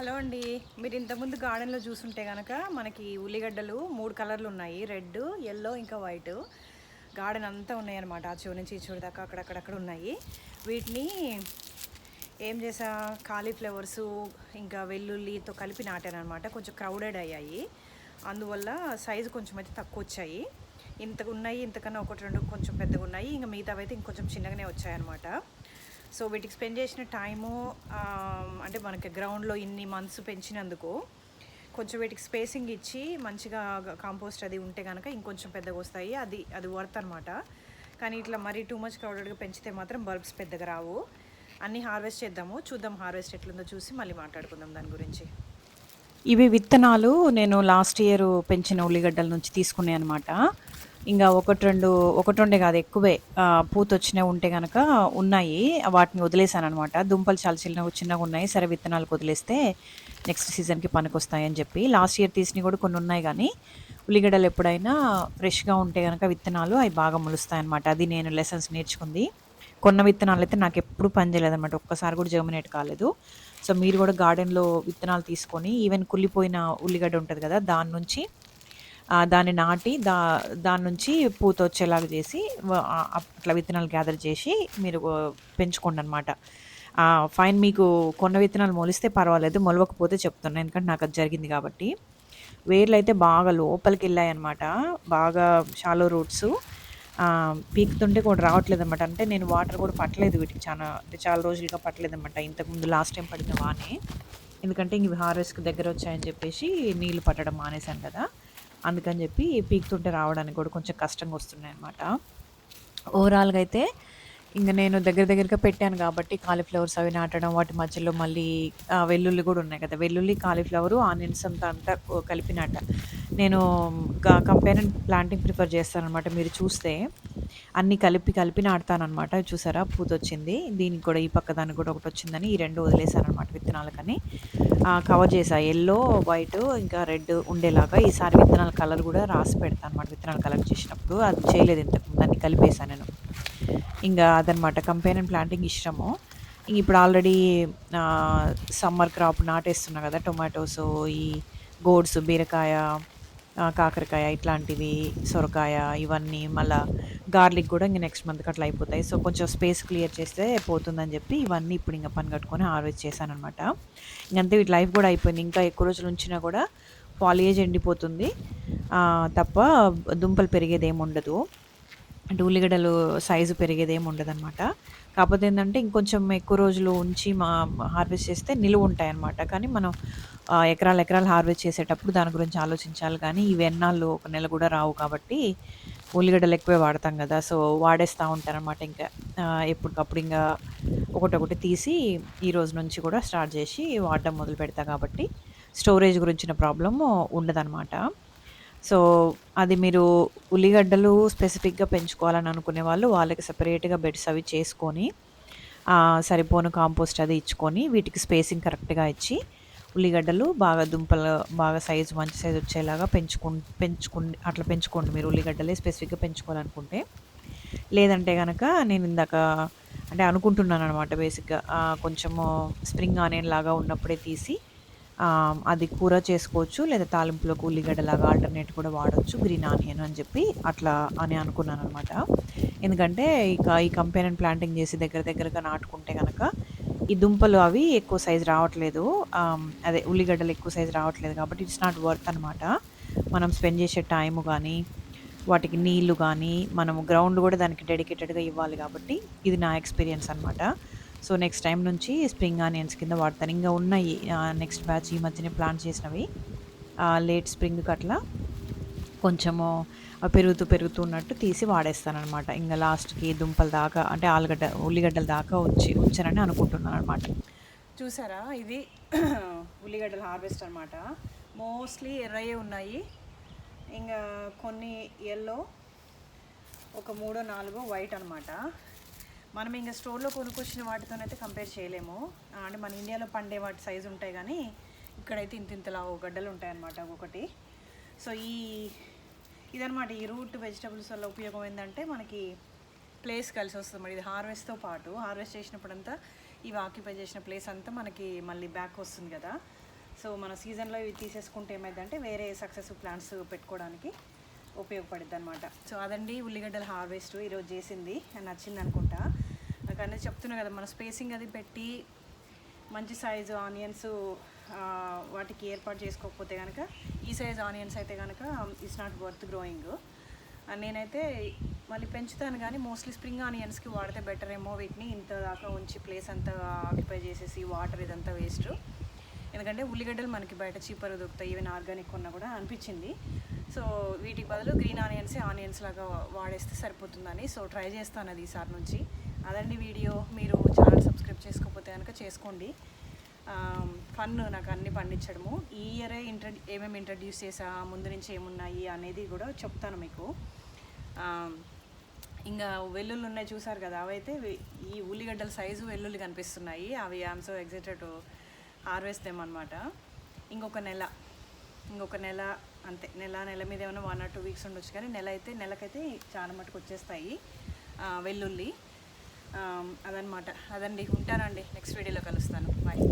Hello అండి. మీరు ఇంతకుముందు గార్డెన్లో చూసుంటే కనుక మనకి ఉల్లిగడ్డలు మూడు కలర్లు ఉన్నాయి. రెడ్ ఎల్లో ఇంకా వైట్ గార్డెన్ అంతా ఉన్నాయి అనమాట ఆ చివరి నుంచి చూడు దాకా అక్కడక్కడక్కడ ఉన్నాయి. వీటిని ఏం చేసా కాలీఫ్లవర్స్ ఇంకా వెల్లుల్లితో కలిపి నాటానమాట కొంచెం క్రౌడెడ్ అయ్యాయి. అందువల్ల సైజు కొంచెం అయితే తక్కువ వచ్చాయి ఇంత ఉన్నాయి ఇంతకన్నా ఒకటి రెండు కొంచెం పెద్దగా ఉన్నాయి ఇంకా మిగతావి అయితే ఇంకొంచెం చిన్నగానే వచ్చాయన్నమాట. సో వీటికి స్పెండ్ చేసిన టైము అంటే మనకి గ్రౌండ్లో ఇన్ని మంత్స్ పెంచినందుకు కొంచెం వీటికి స్పేసింగ్ ఇచ్చి మంచిగా కాంపోస్ట్ అది ఉంటే కనుక ఇంకొంచెం పెద్దగా వస్తాయి. అది అది వర్త్ అనమాట కానీ ఇట్లా మరీ టూ మచ్ క్రౌడెడ్గా పెంచితే మాత్రం బల్బ్స్ పెద్దగా రావు. అన్నీ హార్వెస్ట్ చేద్దాము. చూద్దాం హార్వెస్ట్ ఎట్లుందో చూసి మళ్ళీ మాట్లాడుకుందాం దాని గురించి. ఇవి విత్తనాలు నేను లాస్ట్ ఇయర్ పెంచిన ఉల్లిగడ్డల నుంచి తీసుకున్నాయి అనమాట ఇంకా ఒకటి రెండు ఒకటి రెండే కాదు ఎక్కువే పూతొచ్చినవి పూత వచ్చినవి ఉంటే కనుక ఉన్నాయి. వాటిని వదిలేసాను అనమాట దుంపలు చాలా చిన్నగా చిన్నగా ఉన్నాయి. సరే విత్తనాలకు వదిలేస్తే నెక్స్ట్ సీజన్కి పనికొస్తాయని చెప్పి. లాస్ట్ ఇయర్ తీసినవి కూడా కొన్ని ఉన్నాయి కానీ ఉల్లిగడ్డలు ఎప్పుడైనా ఫ్రెష్గా ఉంటే కనుక విత్తనాలు అవి బాగా మొలుస్తాయి అనమాట అది నేను లెసన్స్ నేర్చుకుంది. కొన్న విత్తనాలు అయితే నాకు ఎప్పుడు పనిచేయలేదన్నమాట ఒక్కసారి కూడా జర్మినేట్ కాలేదు. సో మీరు కూడా గార్డెన్లో విత్తనాలు తీసుకొని ఈవెన్ కుళ్ళిపోయిన ఉల్లిగడ్డ ఉంటుంది కదా దాని నుంచి దాన్ని నాటి దా దాని నుంచి పూత వచ్చేలాగా చేసి అట్లా విత్తనాలు గ్యాదర్ చేసి మీరు పెంచుకోండి అనమాట ఫైన్ మీకు కొన్న విత్తనాలు మొలిస్తే పర్వాలేదు మొలవకపోతే చెప్తున్నాను ఎందుకంటే నాకు అది జరిగింది కాబట్టి. వేర్లు అయితే బాగా లోపలికి వెళ్ళాయి అనమాట బాగా షాలో రూట్స్ పీకుతుంటే కూడా రావట్లేదు అనమాట అంటే నేను వాటర్ కూడా పట్టలేదు వీటికి చాలా అంటే చాలా రోజులుగా పట్టలేదు అనమాట ఇంతకుముందు లాస్ట్ టైం పడిన వానే. ఎందుకంటే ఇవి హార్వెస్ట్కి దగ్గర వచ్చాయని చెప్పేసి నీళ్ళు పట్టడం మానేశాను కదా. అందుకని చెప్పి పీకుతుంటే రావడానికి కూడా కొంచెం కష్టంగా వస్తున్నాయి అనమాట ఓవరాల్గా అయితే ఇంకా నేను దగ్గర దగ్గరగా పెట్టాను కాబట్టి కాలీఫ్లవర్స్ అవి నాటడం వాటి మధ్యలో మళ్ళీ వెల్లుల్లి కూడా ఉన్నాయి కదా. వెల్లుల్లి కాలీఫ్లవరు ఆనియన్స్ అంతా అంతా కలిపినట్ట. నేను కంపేర్ ప్లాంటింగ్ ప్రిఫర్ చేస్తాను అనమాట మీరు చూస్తే. అన్నీ కలిపి కలిపి నాటుతాను చూసారా? పూత వచ్చింది దీనికి కూడా ఈ పక్క దానికి కూడా ఒకటి వచ్చిందని ఈ రెండు వదిలేసాను విత్తనాలకని కవర్ చేసా. ఎల్లో వైట్ ఇంకా రెడ్ ఉండేలాగా ఈసారి విత్తనాల కలర్ కూడా రాసి పెడతాను అనమాట విత్తనాలు కలెక్ట్ చేసినప్పుడు. అది చేయలేదు ఇంతకు దాన్ని కలిపేసాను నేను. ఇంకా అదనమాట కంపెనీ ప్లాంటింగ్ ఇష్టము. ఇంక ఇప్పుడు ఆల్రెడీ సమ్మర్ క్రాప్ నాటేస్తున్నా కదా టొమాటోస్ ఈ గోడ్స్ బీరకాయ కాకరకాయ ఇట్లాంటివి సొరకాయ ఇవన్నీ మళ్ళా గార్లిక్ కూడా ఇంక నెక్స్ట్ మంత్కి అట్లా అయిపోతాయి. సో కొంచెం స్పేస్ క్లియర్ చేస్తే పోతుందని చెప్పి ఇవన్నీ ఇప్పుడు ఇంకా పని కట్టుకొని హార్వెస్ట్ చేశాను అనమాట ఇంకంతే వీటి లైఫ్ కూడా అయిపోయింది. ఇంకా ఎక్కువ రోజులు ఉంచినా కూడా ఫాలియేజ్ ఎండిపోతుంది. తప్ప దుంపలు పెరిగేది ఏమి ఉండదు. అంటే ఉల్లిగడ్డలు సైజు పెరిగేది ఏమి ఉండదు అనమాట కాకపోతే ఏంటంటే ఇంకొంచెం ఎక్కువ రోజులు ఉంచి మా హార్వెస్ట్ చేస్తే నిలువ ఉంటాయి అనమాట కానీ మనం ఎకరాలు ఎకరాలు హార్వెస్ట్ చేసేటప్పుడు దాని గురించి ఆలోచించాలి. కానీ ఇవి ఎన్నాళ్ళు ఒక నెల కూడా రావు కాబట్టి ఉల్లిగడ్డలు ఎక్కువే వాడతాం కదా. సో వాడేస్తూ ఉంటారనమాట ఇంకా. ఎప్పటికప్పుడు ఇంకా ఒకటొకటి తీసి ఈ రోజు నుంచి కూడా స్టార్ట్ చేసి వాడడం మొదలు పెడతా కాబట్టి స్టోరేజ్ గురించిన ప్రాబ్లము ఉండదన్నమాట. సో అది మీరు ఉల్లిగడ్డలు స్పెసిఫిక్గా పెంచుకోవాలని అనుకునే వాళ్ళు వాళ్ళకి సపరేట్గా బెడ్స్ అవి చేసుకొని సరిపోను కాంపోస్ట్ అది ఇచ్చుకొని వీటికి స్పేసింగ్ కరెక్ట్గా ఇచ్చి ఉల్లిగడ్డలు బాగా దుంపలు బాగా సైజు మంచి సైజు వచ్చేలాగా పెంచుకు పెంచుకోండి అట్లా పెంచుకోండి మీరు ఉల్లిగడ్డలే స్పెసిఫిక్గా పెంచుకోవాలనుకుంటే. లేదంటే కనుక నేను ఇందాక అంటే అనుకుంటున్నాను అనమాట బేసిక్గా కొంచెము స్ప్రింగ్ ఆనియన్ లాగా ఉన్నప్పుడే తీసి అది కూర చేసుకోవచ్చు లేదా తాలింపులోకి ఉల్లిగడ్డలాగా ఆల్టర్నేట్ కూడా వాడవచ్చు గ్రీన్ ఆనియన్ అని చెప్పి అట్లా అని అనుకున్నాను అనమాట ఎందుకంటే ఇక ఈ కంపెనీ ప్లాంటింగ్ చేసి దగ్గర దగ్గరగా నాటుకుంటే కనుక ఈ దుంపలు అవి ఎక్కువ సైజు రావట్లేదు. అదే ఉల్లిగడ్డలు ఎక్కువ సైజు రావట్లేదు కాబట్టి ఇట్స్ నాట్ వర్త్ అనమాట మనం స్పెండ్ చేసే టైము కానీ వాటికి నీళ్ళు కానీ మనం గ్రౌండ్ కూడా దానికి డెడికేటెడ్గా ఇవ్వాలి కాబట్టి ఇది నా ఎక్స్పీరియన్స్ అనమాట సో నెక్స్ట్ టైం నుంచి స్ప్రింగ్ ఆనియన్స్ కింద వాడతాను. ఇంకా ఉన్నాయి నెక్స్ట్ బ్యాచ్ ఈ మధ్యనే ప్లాన్ చేసినవి. లేట్ స్ప్రింగ్కి అట్లా కొంచెము పెరుగుతూ పెరుగుతూ ఉన్నట్టు తీసి వాడేస్తానమాట ఇంకా లాస్ట్కి దుంపల దాకా అంటే ఆలుగడ్డ ఉల్లిగడ్డల దాకా వచ్చి ఉంచారని అనుకుంటున్నాను అనమాట చూసారా? ఇది ఉల్లిగడ్డల హార్వెస్ట్ అనమాట మోస్ట్లీ ఎర్రయ్యే ఉన్నాయి. ఇంకా కొన్ని ఎల్లో ఒక మూడో నాలుగో వైట్ అనమాట మనం ఇంకా స్టోర్లో కొనుక్కొచ్చిన వాటితోనైతే కంపేర్ చేయలేము. అంటే మన ఇండియాలో పండే వాటి సైజు ఉంటాయి కానీ ఇక్కడైతే ఇంత ఇంతలా గడ్డలు ఉంటాయి ఒకటి. సో ఈ ఇదనమాట ఈ రూట్ వెజిటబుల్స్ వల్ల ఉపయోగం ఏంటంటే మనకి ప్లేస్ కలిసి వస్తుంది ఇది హార్వెస్ట్తో పాటు హార్వెస్ట్ చేసినప్పుడంతా ఇవి ఆక్యుపై చేసిన ప్లేస్ అంతా మనకి మళ్ళీ బ్యాక్ వస్తుంది కదా. సో మన సీజన్లో ఇవి తీసేసుకుంటే ఏమైందంటే వేరే సక్సెస్ ప్లాంట్స్ పెట్టుకోవడానికి ఉపయోగపడుద్ది అనమాట సో అదండి ఉల్లిగడ్డల హార్వెస్ట్ ఈరోజు చేసింది. నచ్చింది అనుకుంటా నాకు చెప్తున్నాను చెప్తున్నా కదా మన స్పేసింగ్ అది పెట్టి మంచి సైజు ఆనియన్స్ వాటికి ఏర్పాటు చేసుకోకపోతే కనుక ఈ సైజ్ ఆనియన్స్ అయితే కనుక ఇట్స్ నాట్ వర్త్ గ్రోయింగ్ నేనైతే మళ్ళీ పెంచుతాను కానీ మోస్ట్లీ స్ప్రింగ్ ఆనియన్స్కి వాడితే బెటర్ ఏమో వీటిని ఇంత దాకా ఉంచి ప్లేస్ అంతా ఆక్యుపై చేసేసి వాటర్ ఇదంతా వేస్ట్ ఎందుకంటే ఉల్లిగడ్డలు మనకి బయట చీపర్ దొరుకుతాయి ఈవెన్ ఆర్గానిక్ ఉన్నా కూడా అనిపించింది. సో వీటికి బదులు గ్రీన్ ఆనియన్స్ ఆనియన్స్ లాగా వాడేస్తే సరిపోతుందని. సో ట్రై చేస్తాను అది ఈసారి నుంచి. అదండి వీడియో. మీరు ఛానల్ సబ్స్క్రైబ్ చేసుకోకపోతే కనుక చేసుకోండి. ఫన్ నాకు అన్నీ పండించడము. ఈ ఇయరే ఇంట్రడ్ ఏమేమి ఇంట్రడ్యూస్ చేసా ముందు నుంచి ఏమున్నాయి అనేది కూడా చెప్తాను మీకు. ఇంకా వెల్లుల్లి ఉన్నాయి చూసారు కదా అవైతే ఈ ఉల్లిగడ్డల సైజు వెల్లుల్లి కనిపిస్తున్నాయి. అవి ఐఎమ్ సో ఎగ్జైటెడ్ హార్వెస్ట్ అనమాట ఇంకొక నెల ఇంకొక నెల అంతే. నెల నెల మీద ఏమైనా వన్ ఆర్ టూ వీక్స్ ఉండొచ్చు కానీ నెల అయితే నెలకైతే చాలా మటుకు వచ్చేస్తాయి వెల్లుల్లి. అదనమాట అదండి. ఉంటానండి. నెక్స్ట్ వీడియోలో కలుస్తాను. బాయ్